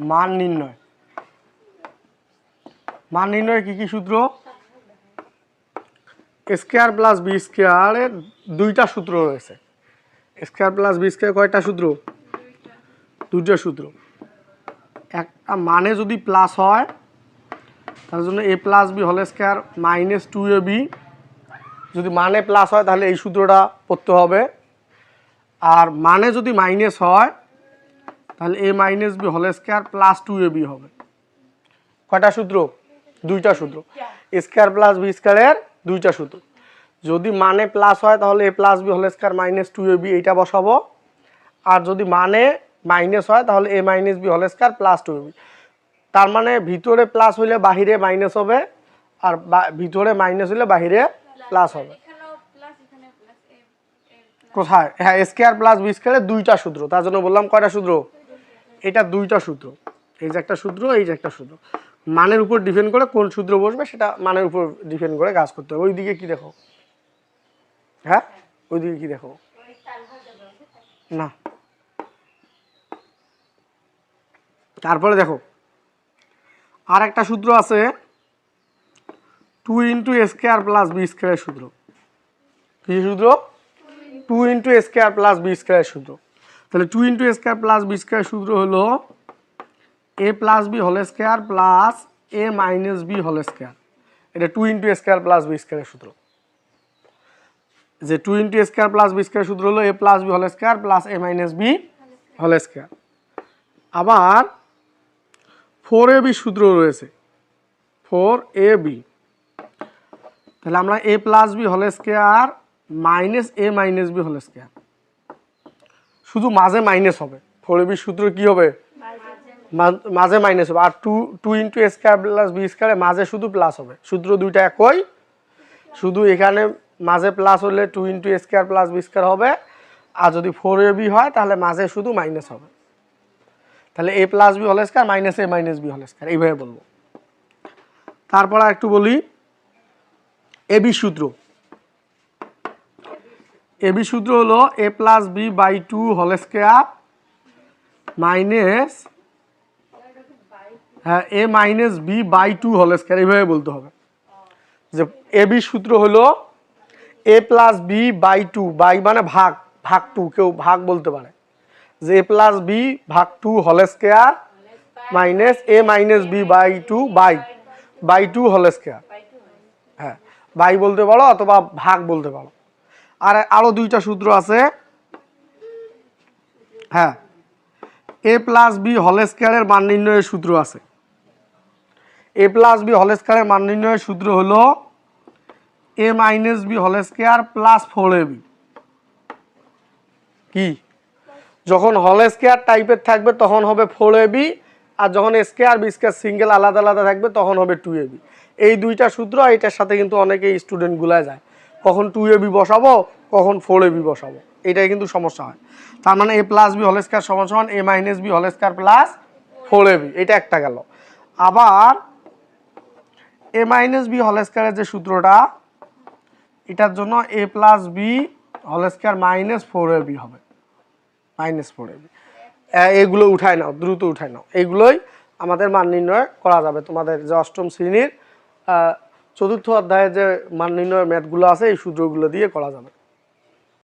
মান নির্ণয়। মান নির্ণয় কি কি সূত্র? স্কোয়ার প্লাস বি স্কোয়ারের দুইটা সূত্র রয়েছে। স্কোয়ার প্লাস বি স্কোয়ার কয়টা সূত্র? দুইটা সূত্র। একটা মানে যদি প্লাস হয়, তার জন্য A plus B whole square minus two A B যদি মানে প্লাস হয়, তাহলে এই সূত্রটা পড়তে হবে। আর মানে যদি মাইনাস হয় তাহলে A minus B whole square plus two A B হবে। কয়টা সূত্র? দুইটা সূত্র। স্কোয়ার প্লাস বি স্কোয়ারের দুইটা সূত্র। যদি মানে প্লাস হয় তাহলে A plus B whole square minus two A B এইটা বসাবো। আর যদি মানে মাইনাস হয় তাহলে A minus B whole square plus two A B তার মানে ভিতরে প্লাস হইলে বাহিরে মাইনাস হবে, আর ভিতরে মাইনাস হইলে বাহিরে প্লাস হবে। কোথায়? হ্যাঁ স্কোয়ার প্লাস বি স্কোয়ারের দুইটা সূত্র। তার জন্য বললাম কয়টা সূত্র? এটা দুইটা সূত্র। এই যে একটা সূত্র, এই যে একটা সূত্র। মানের উপর ডিপেন্ড করে কোন সূত্র বসবে, সেটা মানের উপর ডিপেন্ড করে কাজ করতে হবে। ওইদিকে কি দেখো? হ্যাঁ? ওইদিকে কি দেখো? না। তারপরে দেখো। আর একটা সূত্র আছে two into square plus B স্কোয়ারের সূত্র। কি সূত্র? Two into square plus B square সূত্র। তাহলে two into square plus B square সূত্র হলো A plus B whole square plus A minus B whole square এটা two into square plus B স্কোয়ারের সূত্র। যে two into square plus B square সূত্র হলো A plus B whole square plus A minus B whole square আবার four A B সূত্র রয়েছে। Four A B তাহলে আমরা A plus B whole square minus A minus B whole square শুধু মাঝে minus হবে। ফোর বি সূত্র কি হবে? মাঝে মাইনাস হবে। আর two two into square plus B স্কোয়ারে মাঝে শুধু প্লাস হবে। সূত্র দুইটা একই। শুধু এখানে মাঝে প্লাস হলে two into square plus B square হবে। আর যদি ফোর এ বি হয়, তাহলে মাঝে শুধু মাইনাস হবে। তাহলে A plus B whole square minus A minus B whole square এইভাবে বলব। তারপর একটু বলি। এবি সূত্র। এবি সূত্র হলো A plus B by two whole square minus হ্যাঁ A minus B by two whole square এইভাবে বলতে হবে। যে এবি সূত্র হলো A plus B by two by মানে ভাগ ভাগ টু কেউ ভাগ বলতে পারে। যে এ প্লাস বি ভাগ two whole square minus A minus B by two by by two whole square হ্যাঁ বাই বলতে পারো অথবা ভাগ বলতে পারো। আর আরও দুইটা সূত্র আছে। হ্যাঁ। এ প্লাস বি হল স্কোয়ারের মান নির্ণয়ের সূত্র আছে। এ প্লাস বি হল স্কোয়ারের মান নির্ণয়ের সূত্র হলো A minus B whole square plus four A B কি? যখন হল স্কোয়ার টাইপের থাকবে, তখন হবে ফোর এ বি আর যখন স্কোয়ার বি স্কোয়ার সিঙ্গেল আলাদা আলাদা থাকবে, তখন হবে টু এ বি এই দুইটা সূত্র এটার সাথে কিন্তু অনেকেই স্টুডেন্টগুলা যায়। কখন টু এ বি বসাবো, কখন ফোর এ বি বসাবো। এটাই কিন্তু সমস্যা হয়। তার মানে A plus B whole square সমান সমান A minus B whole square plus four A B এটা একটা গেল। আবার এ মাইনাস বি হল স্কোয়ারের যে সূত্রটা, এটার জন্য A plus B whole square minus four A B হবে। মাইনাস ফোর এ বি এগুলো উঠায় নাও, দ্রুত উঠায় নাও। এগুলোই আমাদের মান নির্ণয় করা যাবে তোমাদের যে অষ্টম শ্রেণির চতুর্থ অধ্যায়ে যে মান নির্ণয়ের ম্যাথগুলো আছে এই সূত্রগুলো দিয়ে করা যাবে।